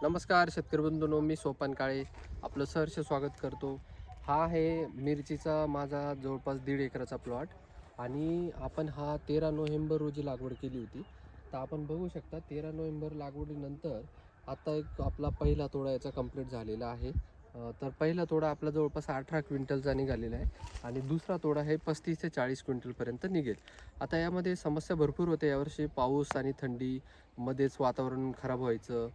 नमस्कार शेतकरी बंधूंनो मी सोपान काळे. आपलं सहर्ष स्वागत करतो. हा आहे मिरचीचा माझा जवळपास दीड एकराचा प्लॉट आणि आपण हा तेरा नोव्हेंबर रोजी लागवड केली होती. तर आपण बघू शकता तेरा नोव्हेंबर लागवडीनंतर आता एक आपला पहिला तोडा याचा कंप्लीट झालेला आहे. तर पहिला तोडा आपला जवळपास अठरा क्विंटलचा निघालेला आहे. आणि दुसरा तोडा हे पस्तीस ते चाळीस क्विंटलपर्यंत निघेल. आता यामध्ये समस्या भरपूर होते. यावर्षी पाऊस आणि थंडी मध्येच वातावरण खराब व्हायचं.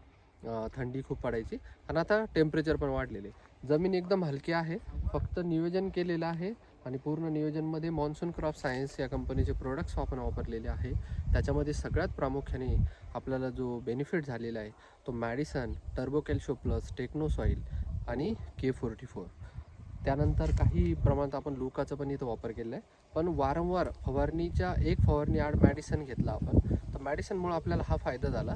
थंडी खूप पडायची. आणि आता टेम्परेचर पण वाढलेले. जमीन एकदम हलकी आहे. फक्त नियोजन केलेलं आहे. आणि पूर्ण नियोजनमध्ये मॉन्सून क्रॉप सायन्स या कंपनीचे प्रोडक्ट्स आपण वापरलेले आहे. त्याच्यामध्ये सगळ्यात प्रामुख्याने आपल्याला जो बेनिफिट झालेला आहे तो मॅडिसन टर्बोकॅल्शो प्लस टेक्नोसॉईल आणि के फोर्टी फोर त्यानंतर काही प्रमाणात आपण लुकाचा पण इथं वापर केला आहे. पण वारंवार फवारणीच्या एक फवारणी आड मॅडिसन घेतला आपण. तर मॅडिसनमुळे आपल्याला हा फायदा झाला.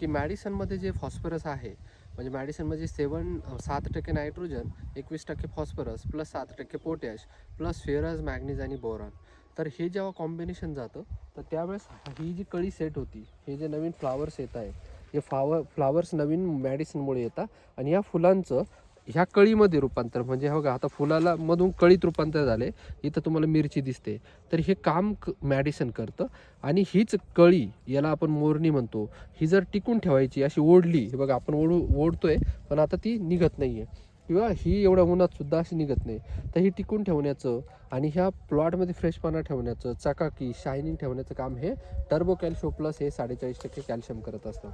की मॅडिसनमध्ये जे फॉस्फरस आहे म्हणजे मॅडिसनमध्ये सेवन सात टक्के नायट्रोजन एकवीस टक्के फॉस्फरस प्लस सात टक्के पोटॅश प्लस फेरस मॅग्नीज आणि बोरॉन. तर हे जेव्हा कॉम्बिनेशन जातं तर त्यावेळेस ही जी कळी सेट होती हे जे नवीन फ्लावर्स येत आहे हे फ्लावर फ्लावर्स नवीन मॅडिसिनमुळे येतात आणि या फुलांचं ह्या कळीमध्ये रूपांतर म्हणजे हो आता फुलाला मधून कळीत रूपांतर झाले इथं तुम्हाला मिरची दिसते. तर हे काम क मॅडिसन करतं आणि हीच कळी याला आपण मोरणी म्हणतो ही जर टिकून ठेवायची अशी ओढली हे बघा आपण ओढू ओढतोय पण आता ती निघत नाही आहे किंवा ही एवढ्या उन्हात सुद्धा अशी निघत नाही. तर ही टिकून ठेवण्याचं आणि ह्या प्लॉटमध्ये फ्रेशपणा ठेवण्याचं चकाकी शायनिंग ठेवण्याचं काम हे टर्बो कॅल्शिओ प्लस हे साडेचाळीस टक्के कॅल्शियम करत असतं.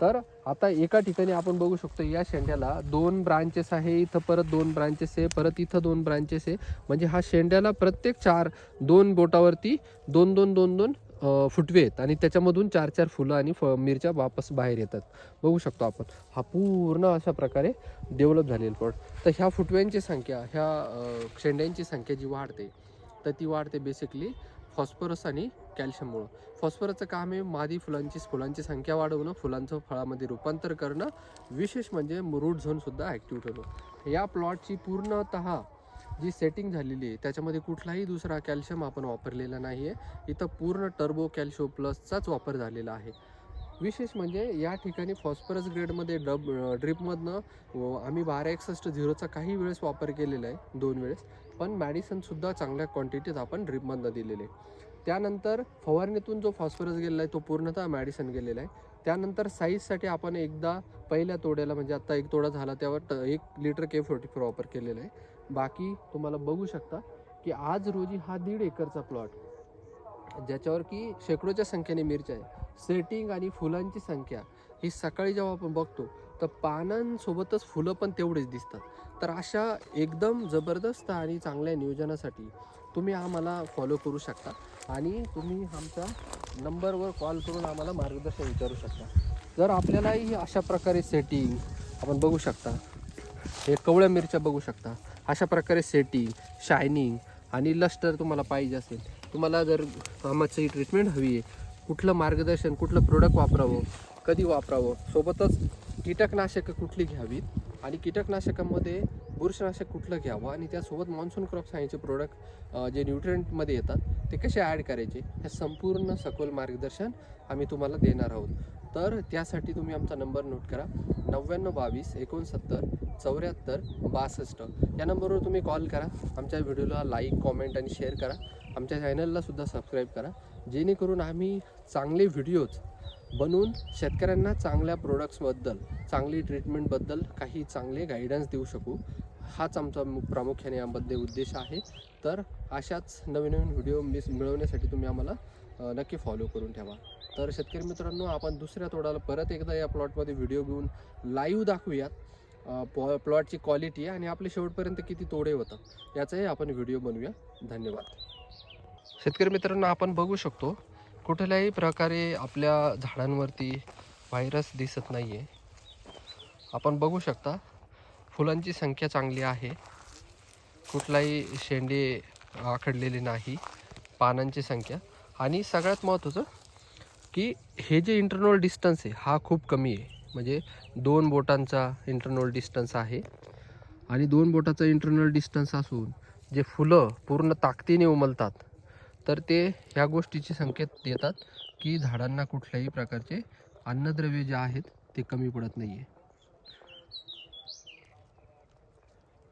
तर आता एका ठिकाणी आपण बघू शकतो या शेंड्याला दोन ब्रांचेस आहे इथं परत दोन ब्रांचेस आहे परत इथं दोन ब्रांचेस आहे. म्हणजे हा शेंड्याला प्रत्येक चार दोन बोटावरती दोन दोन दोन दोन फुटवे आहेत आणि त्याच्यामधून चार चार फुलं आणि फ मिरच्या वापस बाहेर येतात. बघू शकतो आपण. हा पूर्ण अशा प्रकारे डेव्हलप झालेला प्लॉट तर ह्या फुटव्यांची संख्या ह्या शेंड्यांची संख्या जी वाढते तर ती वाढते बेसिकली फॉस्फरस आणि कॅल्शियममुळं. फॉस्फरसचं काम आहे मादी फुलांची फुलांची संख्या वाढवणं फुलांचं फळामध्ये रूपांतर करणं विशेष म्हणजे रूट झोनसुद्धा ॲक्टिव्ह ठेवणं. या प्लॉटची पूर्णतः जी सेटिंग झालेली आहे त्याच्यामध्ये कुठलाही दुसरा कॅल्शियम आपण वापरलेला नाही आहे इथं पूर्ण टर्बो कॅल्शियो प्लसचाच वापर झालेला आहे. विशेष म्हणजे या ठिकाणी फॉस्फरस ग्रेडमध्ये डब ड्रिपमधनं व आम्ही बारा एकसष्ट झिरोचा काही वेळेस वापर केलेला आहे दोन वेळेस. पण मॅडिसनसुद्धा चांगल्या क्वांटिटीत आपण ड्रिपमधनं दिलेले आहे. त्यानंतर फवारणीतून जो फॉस्फरस गेलेला आहे तो पूर्णतः मॅडिसन गेलेला आहे. त्यानंतर साईजसाठी आपण एकदा पहिल्या तोड्याला म्हणजे आत्ता एक तोडा झाला त्यावर ट- एक लिटर के फोर्टी फोर वापर केलेला आहे. बाकी तुम्हाला बघू शकता की आज रोजी हा दीड एकरचा प्लॉट ज्याच्यावर की शेकडोच्या संख्येने मिरच्या आहे. सेटिंग आणि फुलांची संख्या. ही सकाळी जेव्हा आपण बघतो तर पानांसोबतच फुलं पण तेवढेच दिसतात. तर अशा एकदम जबरदस्त आणि चांगल्या नियोजनासाठी तुम्ही आम्हाला फॉलो करू शकता आणि तुम्ही आमच्या नंबरवर कॉल करून आम्हाला मार्गदर्शन विचारू शकता. जर आपल्यालाही अशा प्रकारे सेटिंग आपण बघू शकता हे कवळ्या मिरच्या बघू शकता अशा प्रकारे सेटिंग शायनिंग आणि लस्टर तुम्हाला पाहिजे असेल तुम्हाला जर कामाची ट्रीटमेंट हवी आहे कुठलं मार्गदर्शन कुठलं प्रोडक्ट वापरावं कधी वापरावं? सोबतच कीटकनाशकं कुठली घ्यावीत? आणि कीटकनाशकामध्ये बुरशनाशक कुठलं घ्यावं? आणि त्यासोबत मॉन्सून क्रॉप सायन्सचे प्रोडक्ट जे न्यूट्रियंटमध्ये येतात ते कसे ॲड करायचे? हे संपूर्ण सखोल मार्गदर्शन आम्ही तुम्हाला देणार आहोत. तर त्यासाठी तुम्ही आमचा नंबर नोट करा. नव्याण्णव बावीस एकोणसत्तर चौऱ्याहत्तर बासष्ट. या नंबरवर तुम्ही कॉल करा. आमच्या व्हिडिओला लाईक कॉमेंट आणि शेअर करा. आमच्या चॅनललासुद्धा सबस्क्राईब करा. जेणेकरून आम्ही चांगले व्हिडिओज बनवून शेतकऱ्यांना चांगल्या प्रोडक्ट्सबद्दल चांगली ट्रीटमेंटबद्दल काही चांगले गायडन्स देऊ शकू. हाच आमचा मु- प्रामुख्याने यामध्ये उद्देश आहे. तर अशाच नवीन नवीन व्हिडिओ मिस मिळवण्यासाठी तुम्ही आम्हाला नक्की फॉलो करून ठेवा. तर शेतकरी मित्रांनो आपण दुसऱ्या तोडाला परत एकदा या प्लॉटमध्ये व्हिडिओ घेऊन लाईव्ह दाखवूयात. प्लॉटची क्वालिटी आणि आपले शेवटपर्यंत किती तोडे होतात याचाही आपण व्हिडिओ बनवूया. धन्यवाद. शेतकरी मित्रांनो आपण बघू शकतो कुठल्याही प्रकारे आपल्या झाडांवरती व्हायरस दिसत नाही आहे आपण बघू शकता फुलांची संख्या चांगली आहे. कुठलाही शेंडे आखडलेले नाही पानांची संख्या. आणि सगळ्यात महत्त्वाचं की हे जे इंटरनल डिस्टन्स आहे हा खूप कमी आहे. म्हणजे दोन बोटांचा इंटरनल डिस्टन्स आहे. आणि दोन बोटाचा इंटरनल डिस्टन्स असून जे फुलं पूर्ण ताकदीने उमलतात तर ते ह्या गोष्टीचे संकेत देतात की झाडांना कुठल्याही प्रकारचे अन्नद्रव्य जे आहेत ते कमी पडत नाही आहे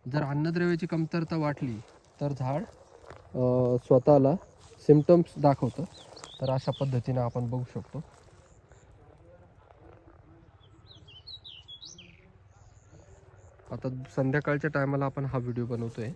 जर अन्नद्रव्याची कमतरता वाटली तर झाड स्वतःला सिमटम्स दाखवतं. तर अशा पद्धतीने आपण बघू शकतो. आता संध्याकाळच्या टायमाला आपण हा व्हिडिओ बनवतो आहे